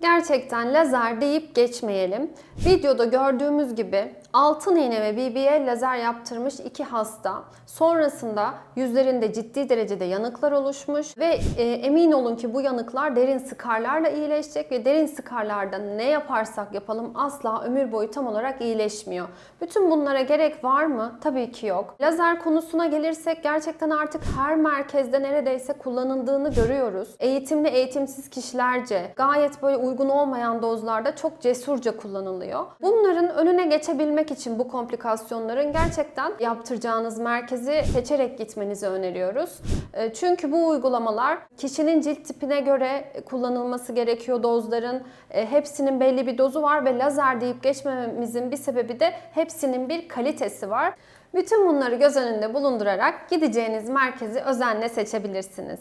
Gerçekten lazer deyip geçmeyelim. Videoda gördüğümüz gibi altın iğne ve BBL lazer yaptırmış iki hasta. Sonrasında yüzlerinde ciddi derecede yanıklar oluşmuş ve e, emin olun ki bu yanıklar derin sıkarlarla iyileşecek ve derin sıkarlarda ne yaparsak yapalım asla ömür boyu tam olarak iyileşmiyor. Bütün bunlara gerek var mı? Tabii ki yok. Lazer konusuna gelirsek gerçekten artık her merkezde neredeyse kullanıldığını görüyoruz. Eğitimli eğitimsiz kişilerce gayet böyle uygun olmayan dozlarda çok cesurca kullanılıyor. Bunların önüne geçebilmek için bu komplikasyonların gerçekten yaptıracağınız merkezi seçerek gitmenizi öneriyoruz. E, Çünkü bu uygulamalar kişinin cilt tipine göre kullanılması gerekiyor dozların. E, Hepsinin belli bir dozu var ve lazer deyip geçmememizin bir sebebi de hepsinin bir kalitesi var. Bütün bunları göz önünde bulundurarak gideceğiniz merkezi özenle seçebilirsiniz.